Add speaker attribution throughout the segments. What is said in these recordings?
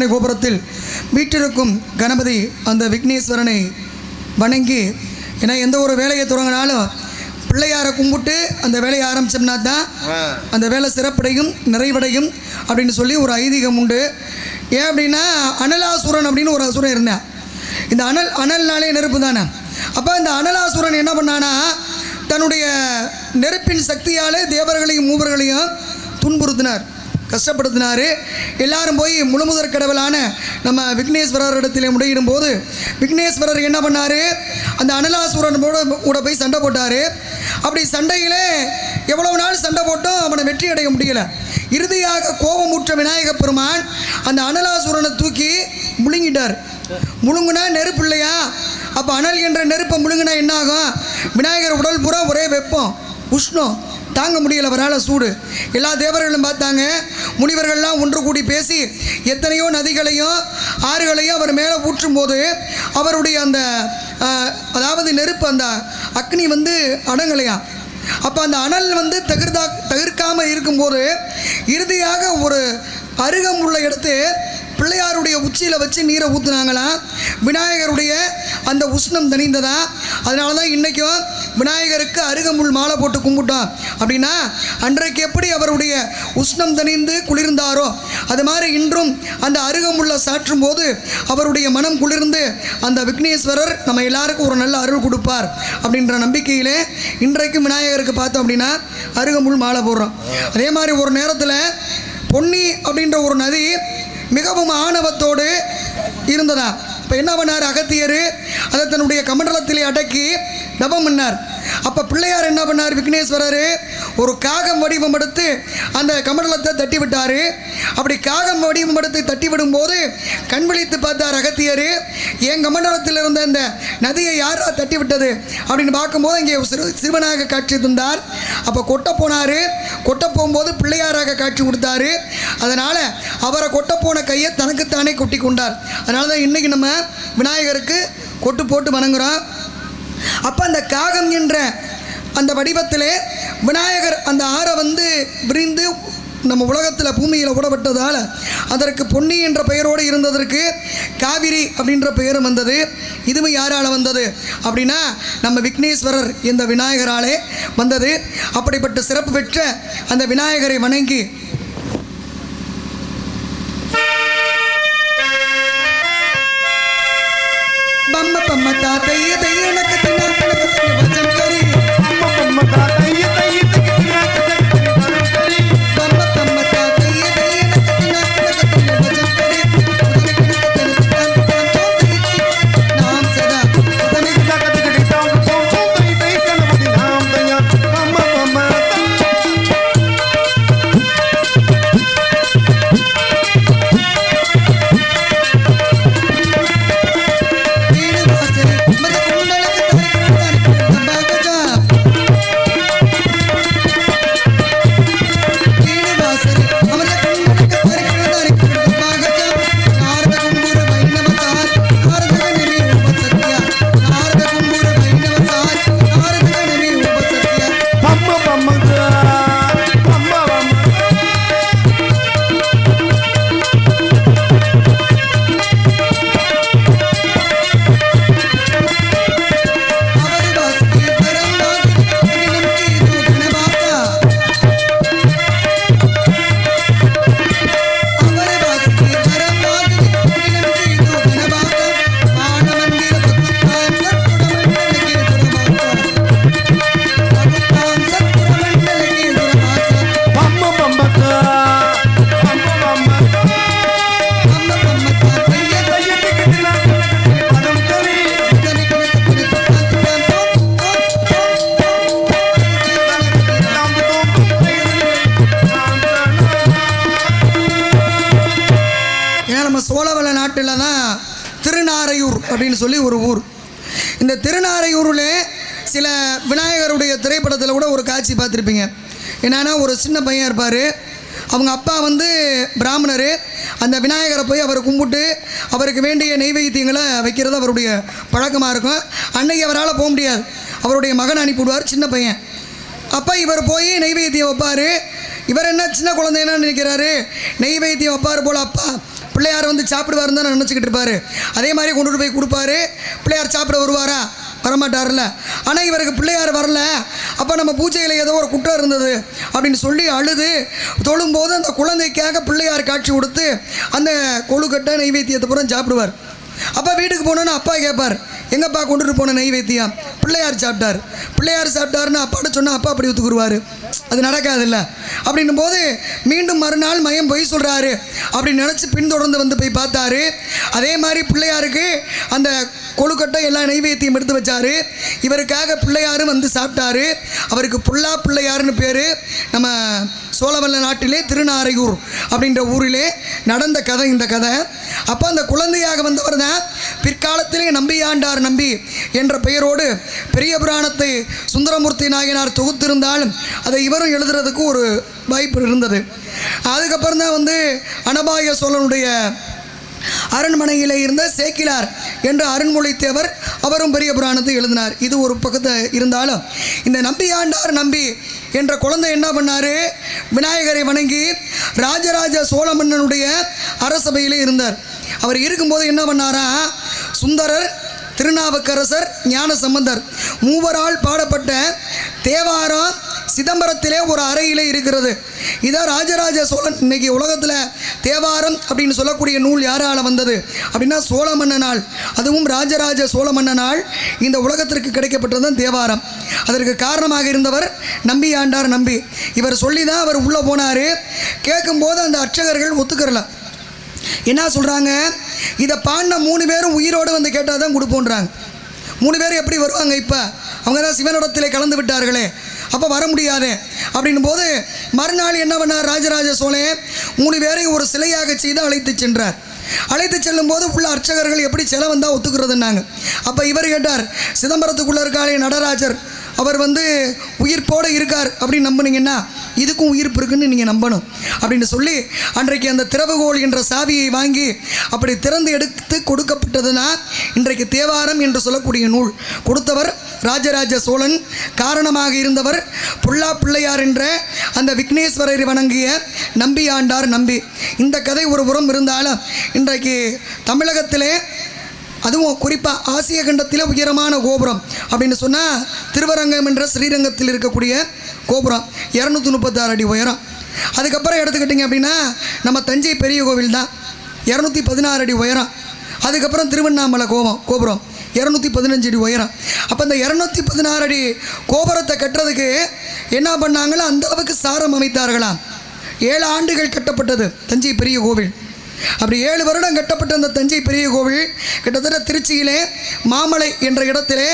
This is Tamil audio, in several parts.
Speaker 1: அரண்மனை கோபுரத்தில் வீட்டிற்கும் கணபதி அந்த விக்னேஸ்வரனை வணங்கி ஏன்னா எந்த ஒரு வேலையை தொடங்கினாலும் பிள்ளையாரை கும்பிட்டு அந்த வேலையை ஆரம்பிச்சோம்னா தான் அந்த வேலை சிறப்படையும் நிறைவடையும் அப்படின்னு சொல்லி ஒரு ஐதீகம் உண்டு. ஏன் அப்படின்னா அனலாசுரன் அப்படின்னு ஒரு அசுரன் இருந்தான். இந்த அனல் அனல்னாலே நெருப்பு தானே. அப்போ இந்த அனலாசுரன் என்ன பண்ணானா தன்னுடைய நெருப்பின் சக்தியாலே தேவர்களையும் மூவர்களையும் துன்புறுத்தினார். கஷ்டப்படுத்தினார். எல்லாரும் போய் முழுமுதற் கடவுளான நம்ம விக்னேஸ்வரர் இடத்துல முறையிடும் போது விக்னேஸ்வரர் என்ன பண்ணார்? அந்த அனலாசுரன் கூட கூட போய் சண்டை போட்டார். அப்படி சண்டையில் எவ்வளவு நாள் சண்டை போட்டும் அவனை வெற்றி அடைய முடியலை. இறுதியாக கோபமுற்ற விநாயக பெருமான் அந்த அனலாசுரனை தூக்கி முழுங்கிட்டார். முழுங்குனா நெருப்பு இல்லையா? அப்போ அனல் என்ற நெருப்பை முழுங்கினா என்னாகும்? விநாயகர் உடல் பூரா ஒரே வெப்பம் உஷ்ணம். தாங்க முடியல அவரால் சூடு. எல்லா தேவர்களும் பார்த்தாங்க. முனிவர்கள்லாம் ஒன்று கூடி பேசி எத்தனையோ நதிகளையும் ஆறுகளையும் அவர் மேலே ஊற்றும் போது அவருடைய அந்த அதாவது நெருப்பு அந்த அக்னி வந்து அடங்கலையா? அப்போ அந்த அனல் வந்து தகிர்தா தகிர்க்காமல் இருக்கும்போது இறுதியாக ஒரு அருகம் உள்ள இடத்து பிள்ளையாருடைய உச்சியில் வச்சு நீரை ஊற்றுனாங்களாம் விநாயகருடைய அந்த உஷ்ணம் தணிந்ததா? அதனால தான் இன்றைக்கும் விநாயகருக்கு அருகமுள் மாலை போட்டு கும்பிட்டோம் அப்படின்னா அன்றைக்கு எப்படி அவருடைய உஷ்ணம் தணிந்து குளிர்ந்தாரோ அது மாதிரி இன்றும் அந்த அருகமுள்ள சாற்றும் போது அவருடைய மனம் குளிர்ந்து அந்த விக்னேஸ்வரர் நம்ம எல்லாருக்கும் ஒரு நல்ல அருள் கொடுப்பார் அப்படின்ற நம்பிக்கையிலே இன்றைக்கும் விநாயகருக்கு பார்த்தோம் அப்படின்னா அருகமுள் மாலை போடுறோம். அதே மாதிரி ஒரு நேரத்தில் பொன்னி அப்படின்ற ஒரு நதி மிகவும் ஆணவத்தோடு இருந்ததா? இப்போ என்ன பண்ணார் அகத்தியர்? அதை தன்னுடைய கமண்டலத்திலே அடக்கி தபம் பண்ணார். அப்போ பிள்ளையார் என்ன பண்ணார்? விக்னேஸ்வரர் ஒரு காகம் வடிவம் எடுத்து அந்த கமண்டலத்தை தட்டி விட்டார். அப்படி காகம் வடிவம் எடுத்து தட்டி விடும்போது கண் விழித்து பார்த்தார் அகத்தியர். என் கமண்டலத்தில் இருந்த அந்த நதியை யாரா தட்டி விட்டது? அப்படின்னு பார்க்கும்போது இங்கே சிறு சிறுவனாக காட்சி தந்தார். அப்போ கொட்ட போனார். கொட்ட போகும்போது பிள்ளையாராக காட்சி கொடுத்தாரு. அதனால் அவரை கொட்ட போன கையை தனக்குத்தானே கொட்டி கொண்டார். அதனால தான் இன்றைக்கி நம்ம விநாயகருக்கு கொட்டு போட்டு வணங்குறோம். அப்போ அந்த காகம் என்ற அந்த வடிவத்திலே விநாயகர் அந்த ஆறை வந்து விரிந்து நம்ம உலகத்தில் பூமியில் விடப்பட்டதால் அதற்கு பொன்னி என்ற பெயரோடு இருந்ததற்கு காவிரி அப்படின்ற பெயரும் வந்தது. இதுவும் யாரால் வந்தது? அப்படின்னா நம்ம விக்னேஸ்வரர் இந்த விநாயகராலே வந்தது. அப்படிப்பட்ட சிறப்பு பெற்ற அந்த விநாயகரை வணங்கி பம்ம தாத்தைய தையனக்கு சொல்லி ஒரு ஊர். இந்த திருநாரையூரில் சில விநாயகருடைய திரைப்படத்தில் கூட ஒரு காட்சி பார்த்துருப்பீங்க. என்னென்னா ஒரு சின்ன பையன் இருப்பார். அவங்க அப்பா வந்து பிராமணர். அந்த விநாயகரை போய் அவரை கும்பிட்டு அவருக்கு வேண்டிய நெய்வேத்தியங்களை வைக்கிறது அவருடைய பழக்கமாக இருக்கும். அன்னைக்கு அவரால் போக முடியாது. அவருடைய மகன் அனுப்பிவிடுவார் சின்ன பையன். அப்போ இவர் போய் நெய்வேத்தியம் வைப்பார். இவர் என்ன சின்ன குழந்தை என்ன நினைக்கிறாரு? நெய்வேத்தியம் வைப்பார் போல் அப்பா. பிள்ளையார் வந்து சாப்பிடுவாருன்னு தான் நினச்சிக்கிட்டு இருப்பார். அதே மாதிரி கொண்டுட்டு போய் கொடுப்பாரு. பிள்ளையார் சாப்பிட வருவாரா? வரமாட்டார்ல ஆனால் இவருக்கு பிள்ளையார் வரல. அப்போ நம்ம பூஜையில் ஏதோ ஒரு குற்றம் இருந்தது அப்படின்னு சொல்லி அழுது தொழும்போது அந்த குழந்தைக்காக பிள்ளையார் காட்சி கொடுத்து அந்த கொழுக்கட்டை நெய்வேத்தியத்தை பூரா சாப்பிடுவார். அப்போ வீட்டுக்கு போனோன்னு அப்பா கேட்பார் எங்கப்பா கொண்டுட்டு போன நெய்வேத்தியம் பிள்ளையார் சாப்பிட்டார். பிள்ளையார் சாப்பிட்டாருன்னு அப்பாட்ட சொன்னால் அப்பா அப்படி ஒத்துக்குருவார். அது நடக்காதுல்ல. அப்படின்னும் போது மீண்டும் மறுநாள் மயம் பொய் சொல்கிறாரு அப்படி நினச்சி பின்தொடர்ந்து வந்து போய் பார்த்தாரு. அதே மாதிரி பிள்ளையாருக்கு அந்த கொழுக்கட்டை எல்லா நெய்வேத்தியம் எடுத்து வச்சாரு. இவருக்காக பிள்ளையாரும் வந்து சாப்பிட்டாரு. அவருக்கு புல்லா பிள்ளையாருன்னு பேர். நம்ம சோழவல்ல நாட்டிலே திருநாரையூர் அப்படின்ற ஊரிலே நடந்த கதை இந்த கதை. அப்போ அந்த குழந்தையாக வந்தவர் தான் பிற்காலத்திலே நம்பியாண்டார் நம்பி என்ற பெயரோடு பெரிய புராணத்தை சுந்தரமூர்த்தி நாயனார் தொகுத்திருந்தாலும் அதை இவரும் எழுதுறதுக்கு ஒரு வாய்ப்பு இருந்தது. அதுக்கப்புறம் தான் வந்து அனபாய சோழனுடைய அரண்மனையில் இருந்த சேக்கிலார் என்ற அருண்மொழித்தேவர் அவரும் பெரிய புராணத்தை எழுதினார். இது ஒரு பக்கத்தை இருந்தாலும் இந்த நம்பியாண்டார் நம்பி என்ற குழந்தை என்ன பண்ணார்? விநாயகரை வணங்கி ராஜராஜ சோழ மன்னனுடைய அரசபையிலே இருந்தார். அவர் இருக்கும்போது என்ன பண்ணாரா? சுந்தரர் திருநாவுக்கரசர் ஞான சம்பந்தர் மூவரால் பாடப்பட்ட தேவாரம் சிதம்பரத்திலே ஒரு அறையிலே இருக்கிறது. இதான் ராஜராஜ சோழன். இன்னைக்கு உலகத்தில் தேவாரம் அப்படின்னு சொல்லக்கூடிய நூல் யாரால் வந்தது? அப்படின்னா சோழ மன்னனால். அதுவும் ராஜராஜ சோழ மன்னனால் இந்த உலகத்திற்கு கிடைக்கப்பட்டது தான் தேவாரம். அதற்கு காரணமாக இருந்தவர் நம்பி ஆண்டார் நம்பி. இவர் சொல்லி தான் அவர் உள்ளே போனார். கேட்கும்போது அந்த அர்ச்சகர்கள் ஒத்துக்கிறல. என்ன சொல்கிறாங்க இதை பாடின மூணு பேரும் உயிரோடு வந்து கேட்டால் தான் கொடுப்போன்றாங்க. மூணு பேர் எப்படி வருவாங்க இப்போ? அவங்க தான் சிவனிடத்தில் கலந்து விட்டார்களே. அப்போ வர முடியாது. அப்படின்னும் போது மறுநாள் என்ன பண்ணார் ராஜராஜ சோழன்? மூணு பேரையும் ஒரு சிலையாக செய்து அழைத்து சென்றார். அழைத்து செல்லும்போது உள்ள அர்ச்சகர்கள் எப்படி சிலை வந்தால் ஒத்துக்கிறதுன்னாங்க. அப்போ இவர் கேட்டார் சிதம்பரத்துக்குள்ளே இருக்காளே நடராஜர். அவர் வந்து உயிர்ப்போடு இருக்கார் அப்படின்னு நம்புனீங்கன்னா இதுக்கும் உயிர்ப்பு இருக்குன்னு நீங்கள் நம்பணும். அப்படின்னு சொல்லி அன்றைக்கு அந்த திறவுகோல் என்ற சாவியை வாங்கி அப்படி திறந்து எடுத்து கொடுக்கப்பட்டதுனா இன்றைக்கு தேவாரம் என்று சொல்லக்கூடிய நூல். கொடுத்தவர் ராஜராஜ சோழன். காரணமாக இருந்தவர் புல்லா பிள்ளையார் என்ற அந்த விக்னேஸ்வரரை வணங்கிய நம்பி ஆண்டார் நம்பி. இந்த கதை ஒரு புறம் இருந்தாலும் இன்றைக்கு தமிழகத்திலே அதுவும் குறிப்பாக ஆசிய கண்டத்தில் உயரமான கோபுரம் அப்படின்னு சொன்னால் திருவரங்கம் என்ற ஸ்ரீரங்கத்தில் இருக்கக்கூடிய கோபுரம். இரநூத்தி முப்பத்தாறு அடி உயரம். அதுக்கப்புறம் எடுத்துக்கிட்டிங்க அப்படின்னா நம்ம தஞ்சை பெரிய கோவில் தான். இரநூத்தி பதினாறு அடி உயரம். அதுக்கப்புறம் திருவண்ணாமலை கோபம் கோபுரம். இரநூத்தி பதினஞ்சு அடி உயரம். அப்போ இந்த இரநூத்தி பதினாறு அடி கோபுரத்தை கட்டுறதுக்கு என்ன பண்ணாங்களோ அந்த அளவுக்கு சாரம் அமைத்தார்களாம். ஏழு ஆண்டுகள் கட்டப்பட்டது தஞ்சை பெரிய கோவில். அப்படி ஏழு வருடம் கட்டப்பட்ட அந்த தஞ்சை பெரிய கோவில் கிட்டத்தட்ட திருச்சியிலே மாமலை என்ற இடத்திலே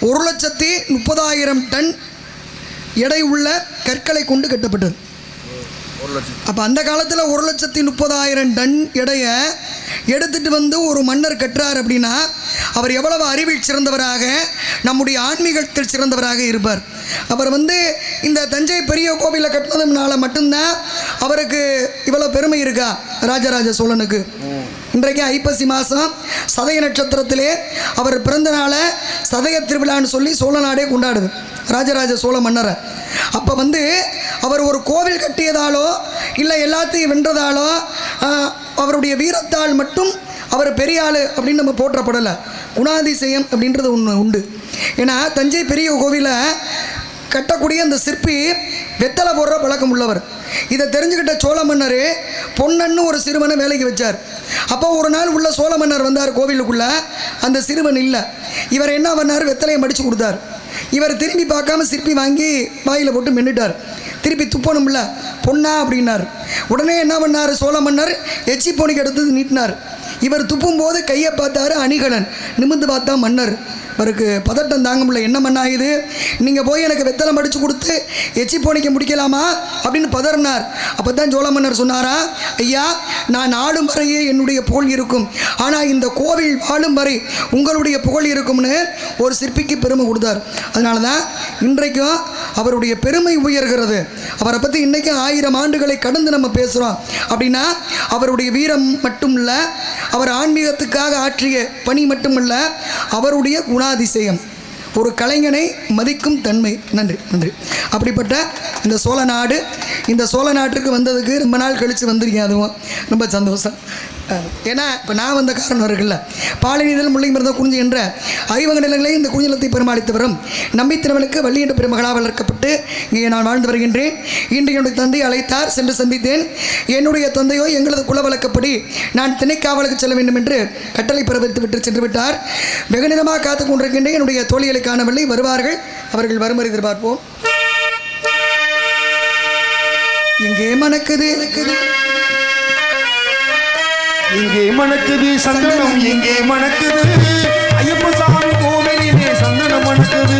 Speaker 1: ஒரு லட்சத்தி முப்பதாயிரம் டன் எடை உள்ள கற்களை கொண்டு கட்டப்பட்டது. அப்போ அந்த காலத்தில் ஒரு லட்சத்தி முப்பதாயிரம் டன் எடைய எடுத்துட்டு வந்து ஒரு மன்னர் கட்டுறார் அப்படின்னா அவர் எவ்வளவு அறிவில் சிறந்தவராக நம்முடைய ஆன்மீகத்தில் சிறந்தவராக இருப்பார். அவர் வந்து இந்த தஞ்சை பெரிய கோவிலை கட்டினதுனால மட்டும்தான் அவருக்கு இவ்வளோ பெருமை இருக்கா ராஜராஜ சோழனுக்கு? இன்றைக்கு ஐப்பசி மாதம் சதய நட்சத்திரத்திலே அவர் பிறந்த நாளை சதய திருவிழான்னு சொல்லி சோழ நாடே கொண்டாடுது. ராஜராஜ சோழ மன்னரை. அப்போ வந்து அவர் ஒரு கோவில் கட்டியதாலோ இல்லை எல்லாத்தையும் வென்றதாலோ அவருடைய வீரத்தால் மட்டும் அவர் பெரிய ஆள் அப்படின்னு நம்ம போற்றப்படலை. குணாதிசயம் அப்படின்றது ஒன்று உண்டு. ஏன்னா தஞ்சை பெரிய கோவிலை கட்டக்கூடிய அந்த சிற்பி வெத்தலை போடுற பழக்கம் உள்ளவர். இதை தெரிஞ்சுக்கிட்ட சோழ மன்னர் பொன்னன்னு ஒரு சிறுவனை வேலைக்கு வச்சார். அப்போ ஒரு நாள் உள்ள சோழ மன்னர் வந்தார் கோவிலுக்குள்ளே. அந்த சிறுவன் இல்லை. இவர் என்ன பண்ணார்? வெத்தலையை மடித்து கொடுத்தார். இவர் திரும்பி பார்க்காம சிற்பி வாங்கி வாயில் போட்டு மென்னுட்டார். திருப்பி துப்பணும்ல பொண்ணா அப்படின்னார். உடனே என்ன பண்ணார்? சோழ மன்னர் எச்சி போனிக்கு எடுத்து நீட்டினார். இவர் துப்பும் போது கையை பார்த்தாரு அணிகலன். நிமிர்ந்து பார்த்தா மன்னர். அவருக்கு பதட்டம் தாங்க முடியல. என்ன மண்ணா இது? நீங்கள் போய் எனக்கு வெத்தலை மடித்து கொடுத்து எச்சி போனிக்க முடிக்கலாமா? அப்படின்னு பதறினார். அப்போ தான் சோழ மன்னர் சொன்னாரா ஐயா நான் ஆளும் வரையே என்னுடைய புகழ் இருக்கும். ஆனால் இந்த கோவில் வாழும் வரை உங்களுடைய புகழ் இருக்கும்னு ஒரு சிற்பிக்கு பெருமை கொடுத்தார். அதனால தான் இன்றைக்கும் அவருடைய பெருமை உயர்கிறது. அவரை பற்றி இன்றைக்கும் ஆயிரம் ஆண்டுகளை கடந்து நம்ம பேசுகிறோம் அப்படின்னா அவருடைய வீரம் மட்டும் இல்லை அவர் ஆன்மீகத்துக்காக ஆற்றிய பணி மட்டுமல்ல அவருடைய குணாதிசயம். ஒரு கலைஞனை மதிக்கும் தன்மை. நன்றி நன்றி. அப்படிப்பட்ட இந்த சோழ நாடு இந்த சோழ நாட்டுக்கு வந்ததுக்கு ரொம்ப நாள் கழித்து வந்திருக்கேன் அதுவும். ரொம்ப சந்தோஷம். ஏன்னா இப்போ நான் வந்த காரணம் இருக்குல்ல பாலினிதல் முல்லை மருந்த என்ற ஐவக நிலங்களே இந்த குறிஞ்சலத்தை பெருமாளித்து வரும். நம்பித்திறவனுக்கு வள்ளி என்ற பெருமகளாக வளர்க்கப்பட்டு இங்கே நான் வாழ்ந்து வருகின்றேன். இன்று என்னுடைய தந்தையை அழைத்தார் சென்று சந்தித்தேன். என்னுடைய தந்தையோ எங்களது குல வழக்கப்படி நான் திணைக்காவலுக்கு செல்ல வேண்டும் என்று கட்டளை பிறப்பித்து விட்டு சென்று விட்டார். வெகு நேரமாக காத்து கொண்டிருக்கின்றேன். என்னுடைய தோழிகளை காணவில்லை. வருவார்கள். அவர்கள் வருமாறு எதிர்பார்ப்போம். எங்கே மணக்குது.
Speaker 2: இங்கே மணக்குது சந்தனம் இங்கே மணக்குது. ஐயப்ப சாமி கோவிலிலே சந்தனம் மணக்குது.